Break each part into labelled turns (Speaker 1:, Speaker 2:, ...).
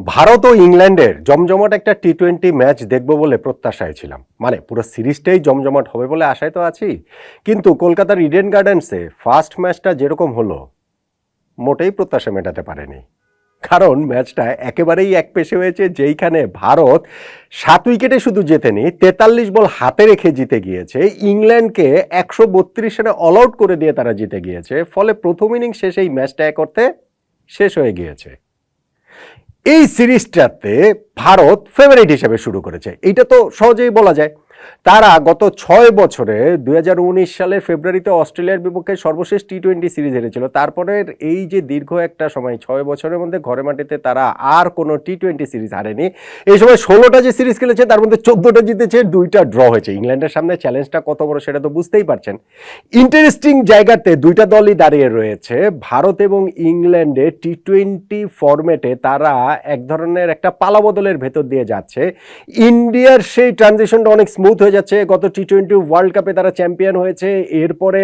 Speaker 1: ভারত ও ইংল্যান্ডের জমজমাট একটা টি টোয়েন্টি ম্যাচ দেখব বলে প্রত্যাশায় ছিলাম। মানে পুরো সিরিজটাই জমজমাট হবে বলে আশায় তো আছি। কিন্তু কলকাতার ইডেন গার্ডেন্সে ফার্স্ট ম্যাচটা যেরকম হলো, মোটেই প্রত্যাশা মেটাতে পারেনি। কারণ ম্যাচটা একেবারেই এক পেশে হয়েছে, যেইখানে ভারত সাত উইকেটে শুধু জেতেনি, তেতাল্লিশ বল হাতে রেখে জিতে গিয়েছে। ইংল্যান্ডকে একশো বত্রিশ রানে অল আউট করে দিয়ে তারা জিতে গিয়েছে। ফলে প্রথম ইনিংস শেষে এই ম্যাচটা এক করতে শেষ হয়ে গিয়েছে। এই সিরিজটাতে ভারত ফেভারিট হিসেবে শুরু করেছে। এটা তো সহজেই বলা যায়। তারা গত ছয় বছরে দুই সালের ফেব্রুয়ারিতে অস্ট্রেলিয়ার বিপক্ষে সর্বশেষ টি টোয়েন্টি সিরিজ হেরেছিল। তারপরে এই যে দীর্ঘ একটা সময়, ছয় বছরের মধ্যে ঘরে মাটিতে তারা আর কোনো টি টোয়েন্টি সিরিজ হারেনি। এই সময় ষোলোটা যে সিরিজ খেলেছে, তার মধ্যে চোদ্দোটা জিতেছে, দুইটা ড্র হয়েছে। ইংল্যান্ডের সামনে চ্যালেঞ্জটা কত বড় সেটা তো বুঝতেই পারছেন। ইন্টারেস্টিং জায়গাতে দুইটা দলই দাঁড়িয়ে রয়েছে। ভারত এবং ইংল্যান্ডে টি টোয়েন্টি ফরম্যাটে তারা এক ধরনের একটা পালাবদলের ভেতর দিয়ে যাচ্ছে। ইন্ডিয়ার সেই ট্রানজিশনটা অনেক স্মুথ হয়ে যাচ্ছে। গত টি টোয়েন্টি ওয়ার্ল্ড কাপে তারা চ্যাম্পিয়ন হয়েছে। এরপরে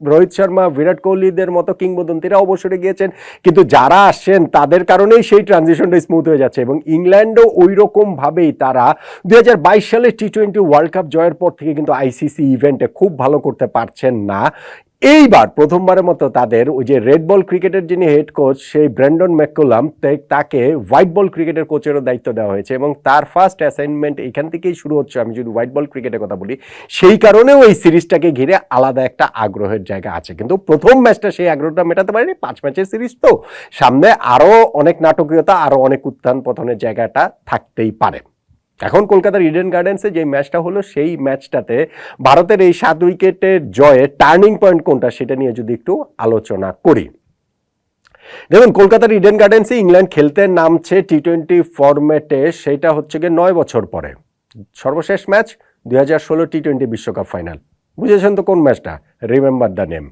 Speaker 1: রোহিত শর্মা, বিরাট কোহলিদের মতো কিংবদন্তিরা অবসরে গিয়েছেন। কিন্তু যারা আসছেন, তাদের কারণেই সেই ট্রানজিশনটা স্মুথ হয়ে যাচ্ছে এবং ইংল্যান্ডও ওই রকমভাবেই তারা দুই হাজার বাইশ সালে টি টোয়েন্টি ওয়ার্ল্ড কাপ জয়ের পর থেকে কিন্তু আইসিসি ইভেন্টে খুব ভালো করতে পারছেন না। এইবার প্রথমবারের মতো তাদের ওই যে রেড বল ক্রিকেটের যিনি হেড কোচ সেই ব্র্যান্ডন ম্যাকুলাম তাকে হোয়াইট বল ক্রিকেটের কোচেরও দায়িত্ব দেওয়া হয়েছে এবং তার ফার্স্ট অ্যাসাইনমেন্ট এখান থেকেই শুরু হচ্ছে। আমি যদি হোয়াইট বল ক্রিকেটের কথা বলি, সেই কারণেও এই সিরিজটাকে ঘিরে আলাদা একটা আগ্রহের জায়গা আছে। কিন্তু প্রথম ম্যাচটা সেই আগ্রহটা মেটাতে পারেনি, পাঁচ ম্যাচের সিরিজ তো। সামনে আরও অনেক নাটকীয়তা, আরও অনেক উত্থান পতনের জায়গাটা থাকতেই পারে। এখন কলকাতার ইডেন গার্ডেন্সে যে ম্যাচটা হলো, সেই ম্যাচটাতে ভারতের এই সাত উইকেটের জয়ে টার্নিং পয়েন্ট কোনটা সেটা নিয়ে যদি একটু আলোচনা করি। দেখুন, কলকাতার ইডেন গার্ডেন্সে ইংল্যান্ড খেলতে নামছে টি টোয়েন্টি ফরম্যাটে সেটা হচ্ছে গিয়ে নয় বছর পরে। সর্বশেষ ম্যাচ দুই হাজার ষোলো টি টোয়েন্টি বিশ্বকাপ ফাইনাল বুঝেছেন তো কোন ম্যাচটা? Remember the name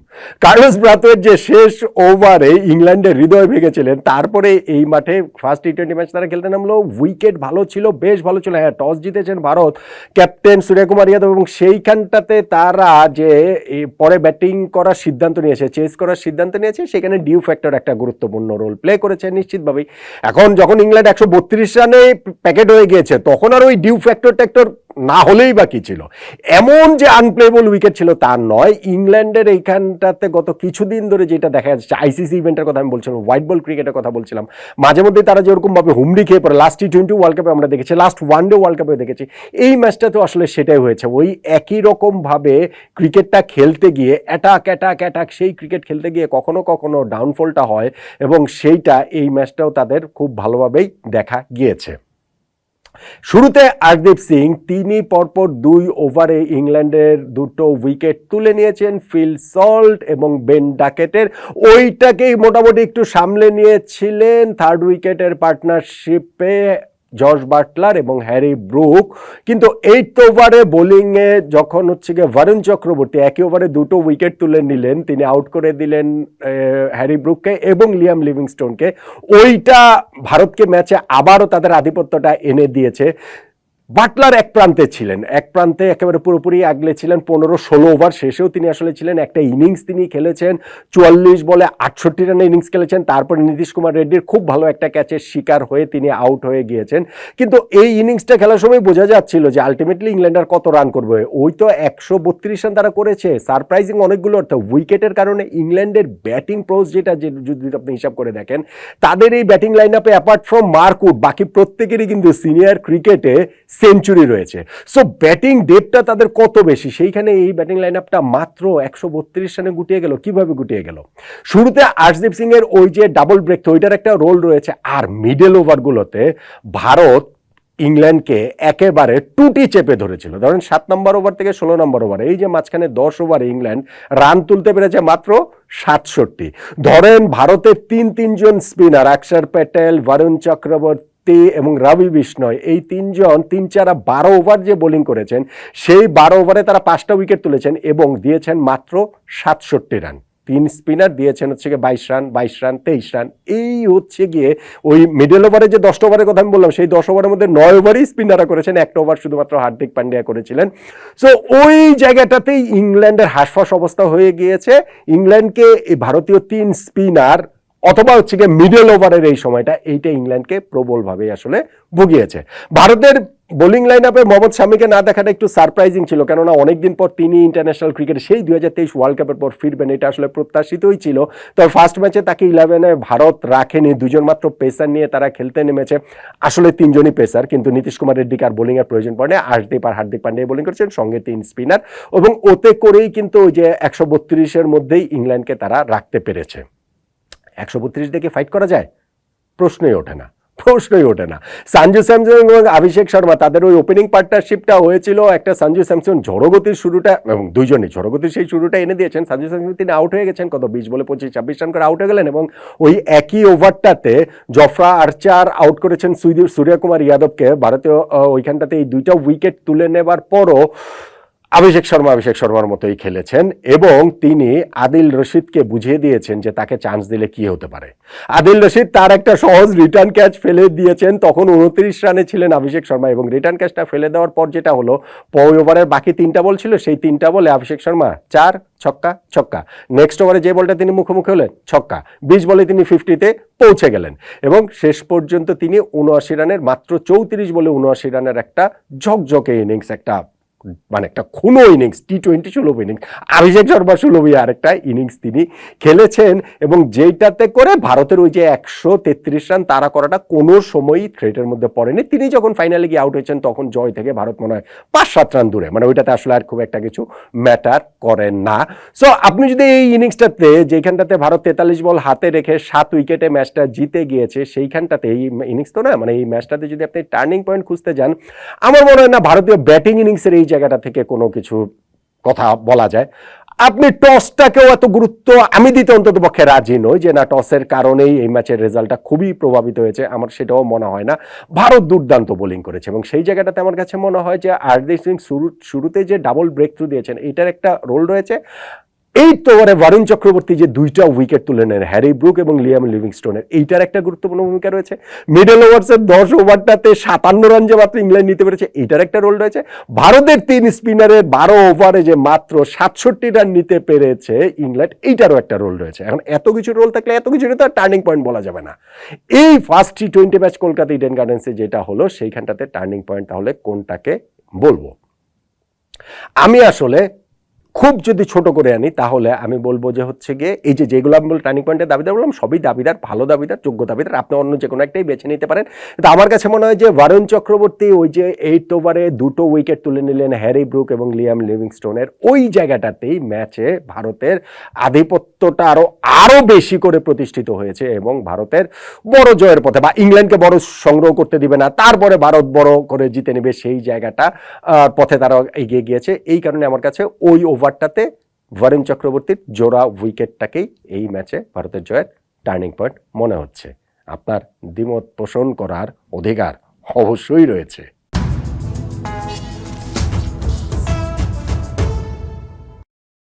Speaker 1: Carlos Brathwaite যে শেষ ওভারে ইংল্যান্ডের হৃদয় ভেঙেছিলেন, তারপরে এই মাঠে ফার্স্ট টি টোয়েন্টি ম্যাচ তারা খেলতে নামলো। উইকেট ভালো ছিল, বেশ ভালো ছিল। হ্যাঁ টস জিতেছেন ভারত। ক্যাপ্টেন সূর্যকুমার যাদব এবং সেইখানটাতে তারা যে পরে ব্যাটিং করার সিদ্ধান্ত নিয়েছে চেস করার সিদ্ধান্ত নিয়েছে, সেখানে ডিউ ফ্যাক্টর একটা গুরুত্বপূর্ণ রোল প্লে করেছে নিশ্চিতভাবেই। এখন যখন ইংল্যান্ড একশো বত্রিশ রানে প্যাকেট হয়ে গিয়েছে, তখন আর ওই ডিউ ফ্যাক্টর ট্যাক্টর না হলেই বা ছিল? এমন যে আনপ্লেবল উইকেট ছিল তা নয় ইংল্যান্ডের এইখানটাতে গত কিছুদিন ধরে যেটা দেখা যাচ্ছে আইসিসি ইভেন্টের কথা আমি বলছিলাম হোয়াইট বল ক্রিকেটের কথা বলছিলাম, মাঝে মধ্যে তারা যেরকমভাবে হুমড়ি খেয়ে পড়ে লাস্ট টি টোয়েন্টি ওয়ার্ল্ড কাপে আমরা দেখেছি লাস্ট ওয়ান ডে ওয়ার্ল্ড কাপে দেখেছি, এই ম্যাচটাতেও আসলে সেটাই হয়েছে। ওই একই রকমভাবে ক্রিকেটটা খেলতে গিয়ে অ্যাটাক অ্যাটাক অ্যাটাক সেই ক্রিকেট খেলতে গিয়ে কখনো কখনো ডাউনফলটা হয় এবং সেইটা এই ম্যাচটাও তাদের খুব ভালোভাবেই দেখা গিয়েছে। শুরুতে আরদীপ সিং তিনি পরপর দুই ওভারে ইংল্যান্ডের দুটো উইকেট তুলে নিয়েছেন ফিল সল্ট এবং বেন ডাকেটের। ওইটাকেই মোটামুটি একটু সামলে নিয়েছিলেন। থার্ড উইকেটের পার্টনারশিপে জর্জ বাটলার এবং হ্যারি ব্রুক। কিন্তু এইট ওভারে বোলিংয়ে যখন হচ্ছে গিয়ে ভারুণ চক্রবর্তী একই ওভারে দুটো উইকেট তুলে নিলেন, তিনি আউট করে দিলেন হ্যারি ব্রুককে এবং লিয়াম লিভিংস্টোনকে। ওইটা ভারতকে ম্যাচে আবারও তাদের আধিপত্যটা এনে দিয়েছে। বাটলার এক প্রান্তে ছিলেন। এক প্রান্তে একেবারে পুরোপুরি আগলে ছিলেন পনেরো ষোলো ওভার শেষেও তিনি আসলে ছিলেন। একটা ইনিংস তিনি খেলেছেন, চুয়াল্লিশ বলে আটষট্টি রানের ইনিংস খেলেছেন। তারপরে নীতিশ কুমার রেড্ডির খুব ভালো একটা ক্যাচের শিকার হয়ে তিনি আউট হয়ে গিয়েছেন। কিন্তু এই ইনিংসটা খেলার সময় বোঝা যাচ্ছিল যে আলটিমেটলি ইংল্যান্ডার কত রান করবে। ওই তো একশো বত্রিশ রান তারা করেছে। সারপ্রাইজিং অনেকগুলো, অর্থাৎ উইকেটের কারণে ইংল্যান্ডের ব্যাটিং প্রোজ যেটা, যে- যদি আপনি হিসাব করে দেখেন, তাদের এই ব্যাটিং লাইন আপে অ্যাপার্ট ফ্রম মার্কুট বাকি প্রত্যেকেরই কিন্তু সিনিয়র ক্রিকেটে সেঞ্চুরি রয়েছে। সো ব্যাটিং ডেপটা তাদের কত বেশি? সেইখানে এই ব্যাটিং লাইন আপটা মাত্র একশো বত্রিশ রানে গুটিয়ে গেল। কীভাবে গুটিয়ে গেল? শুরুতে আর্শদীপ সিং এর ওই যে ডাবল ব্রেক তো ওইটার একটা রোল রয়েছে। আর মিডল ওভারগুলোতে ভারত ইংল্যান্ডকে একেবারে টুটি চেপে ধরেছিল। ধরেন সাত নম্বর ওভার থেকে ষোলো নম্বর ওভার এই যে মাঝখানে দশ ওভারে ইংল্যান্ড রান তুলতে পেরেছে মাত্র সাতষট্টি। ধরেন ভারতের তিন, তিনজন স্পিনার অক্ষর প্যাটেল বরুণ চক্রবর্তী এবং রবি বিষ্ণয়, এই তিনজন তিন চারা বারো ওভার যে বোলিং করেছেন, সেই বারো ওভারে তারা পাঁচটা উইকেট তুলেছেন এবং দিয়েছেন মাত্র সাতষট্টি রান। তিন স্পিনার দিয়েছেন হচ্ছে গিয়ে বাইশ রান বাইশ রান, তেইশ রান। এই হচ্ছে গিয়ে ওই মিডল ওভারে যে দশটা ওভারের কথা আমি বললাম, সেই দশ ওভারের মধ্যে নয় ওভারই স্পিনাররা করেছেন, একটা ওভার শুধুমাত্র হার্দিক পান্ডিয়া করেছিলেন। সো ওই জায়গাটাতেই ইংল্যান্ডের হাসফাস অবস্থা হয়ে গিয়েছে। ইংল্যান্ডকে এই ভারতীয় তিন স্পিনার অথবা হচ্ছে গিয়ে মিডল ওভারের এই সময়টা এইটা ইংল্যান্ডকে প্রবলভাবে আসলে ভুগিয়েছে। ভারতের বোলিং লাইন আপে মোহাম্মদ শামিকে না দেখাটা একটু সারপ্রাইজিং ছিল, কেননা অনেকদিন পর তিনি ইন্টারন্যাশনাল ক্রিকেটে সেই দু হাজার তেইশ ওয়ার্ল্ড কাপের পর ফিরবেন, এটা আসলে প্রত্যাশিতই ছিল। তবে ফার্স্ট ম্যাচে তাকে ইলেভেনে ভারত রাখেনি, দুজন মাত্র পেসার নিয়ে তারা খেলতে নেমেছে। আসলে তিনজনই পেসার কিন্তু নীতিশ কুমার রেড্ডিকে আর বোলিংয়ের প্রয়োজন পড়ে হার্দিক আর হার্দিক পান্ডে বোলিং করেছেন, সঙ্গে তিন স্পিনার এবং ওতে করেই কিন্তু ওই যে একশো বত্রিশের মধ্যেই ইংল্যান্ডকে তারা রাখতে পেরেছে। একশো বত্রিশ দেখে ফাইট করা যায়? প্রশ্নই ওঠে না, প্রশ্নই ওঠে না। সঞ্জু স্যামসন এবং অভিষেক শর্মা, তাদের ওই ওপেনিং পার্টনারশিপটা হয়েছিল একটা সঞ্জু স্যামসন ঝড়গতির শুরুটা, এবং দুইজনই ঝড়গতির সেই শুরুটা এনে দিয়েছেন। সঞ্জু স্যামসন তিনি আউট হয়ে গেছেন, কত বিশ বলে পঁচিশ, ছাব্বিশ রান করে আউট হয়ে গেলেন, এবং ওই একই ওভারটাতে জফরা আর্চার আউট করেছেন সুদীপ সূর্যকুমার ইয়াদবকে। ভারতীয় ওইখানটাতে এই দুইটা উইকেট তুলে নেবার পরও অভিষেক শর্মা, অভিষেক শর্মার মতোই খেলেছেন এবং তিনি আদিল রশিদকে বুঝিয়ে দিয়েছেন যে তাকে চান্স দিলে কি হতে পারে। আদিল রশিদ তার একটা সহজ রিটার্ন ক্যাচ ফেলে দিয়েছেন, তখন উনত্রিশ রানে ছিলেন অভিষেক শর্মা এবং রিটার্ন ক্যাচটা ফেলে দেওয়ার পর যেটা হলো পয় ওভারের বাকি তিনটা বল ছিল, সেই তিনটা বলে অভিষেক শর্মা চার, ছক্কা ছক্কা। নেক্সট ওভারে যে বলটা তিনি মুখোমুখি হলেন, ছক্কা। বিশ বলে তিনি ফিফটিতে পৌঁছে গেলেন এবং শেষ পর্যন্ত তিনি উনআশি রানের মাত্র চৌত্রিশ বলে উনআশি রানের একটা ঝকঝকে ইনিংস একটা মানে একটা খুনো ইনিংস টি টোয়েন্টি সুলভ ইনিংস অভিষেক শর্মা সুলভই আরেকটা ইনিংস তিনি খেলেছেন এবং যেইটাতে করে ভারতের ওই যে একশো তেত্রিশ রান তারা করাটা কোনো সময়ই থ্রেটের মধ্যে পড়েনি। তিনি যখন ফাইনালে গিয়ে আউট হয়েছেন, তখন জয় থেকে ভারত মনে হয় পাঁচ সাত রান দূরে। মানে ওইটাতে আসলে আর খুব একটা কিছু ম্যাটার করে না। সো আপনি যদি এই ইনিংসটাতে যেখানটাতে ভারত তেতাল্লিশ বল হাতে রেখে সাত উইকেটে ম্যাচটা জিতে গিয়েছে, সেইখানটাতে এই ইনিংস তো না মানে এই ম্যাচটাতে যদি আপনি টার্নিং পয়েন্ট খুঁজতে যান, আমার মনে হয় না ভারতীয় ব্যাটিং ইনিংসের এই জায়গাটা থেকে কোনো কিছু কথা বলা যায়। আপনি টসটাকেও এত গুরুত্ব আমি দিতে অন্তত পক্ষে রাজি নই যে না, টসের কারণেই এই ম্যাচের রেজাল্টটা খুবই প্রভাবিত হয়েছে, আমার সেটাও মনে হয় না। ভারত দুর্দান্ত বোলিং করেছে এবং সেই জায়গাটাতে আমার কাছে মনে হয় যে আরদীপ সিং শুরু, শুরুতে যে ডাবল ব্রেক থ্রু দিয়েছেন, এটার একটা রোল রয়েছে। এই ওভারে বরুণ চক্রবর্তী যে দুইটা উইকেট তুলে নেন হ্যারি ব্রুক এবং লিয়াম লিভিংস্টোনের এইটার একটা গুরুত্বপূর্ণ ভূমিকা রয়েছে। মিডল ওভার্সের দশ ওভারটাতে সাতান্ন রান যে মাত্র ইংল্যান্ড নিতে পেরেছে, এইটার একটা রোল রয়েছে। ভারতের তিন স্পিনারের বারো ওভারে যে মাত্র সাতষট্টি রান নিতে পেরেছে ইংল্যান্ড এইটারও একটা রোল রয়েছে। এখন এত কিছু রোল থাকলে এত কিছু তো টার্নিং পয়েন্ট বলা যাবে না। এই first T twenty match Kolkata Eden গার্ডেন্সে যেটা হলো, সেইখানটাতে টার্নিং পয়েন্ট তাহলে কোনটাকে বলব? আমি আসলে খুব যদি ছোট করে আনি, তাহলে আমি বলব যে হচ্ছে গিয়ে এই যে যেগুলো আমি টার্নিং পয়েন্টের দাবিদার বললাম, সবই দাবিদার, ভালো দাবিদার, যোগ্য দাবিদার, আপনি অন্য যে কোনো একটাই বেছে নিতে পারেন। কিন্তু আমার কাছে মনে হয় যে বরুণ চক্রবর্তী ওই যে এইট ওভারে দুটো উইকেট তুলে নিলেন হ্যারি ব্রুক এবং লিয়াম লিভিংস্টোনের ওই জায়গাটাতেই ম্যাচে ভারতের আধিপত্যটা আরও আরও বেশি করে প্রতিষ্ঠিত হয়েছে এবং ভারতের বড় জয়ের পথে বা ইংল্যান্ডকে বড় সংগ্রহ করতে দিবে না, তারপরে ভারত বড় করে জিতে নেবে সেই জায়গাটা পথে তারা এগিয়ে গিয়েছে। এই কারণে আমার কাছে ওই ওভারটাতে বরুণ চক্রবর্তীর জোড়া উইকেটটাকেই এই ম্যাচে ভারতের জয়ের টার্নিং পয়েন্ট মনে হচ্ছে। আপনার দ্বিমত পোষণ করার অধিকার অবশ্যই রয়েছে।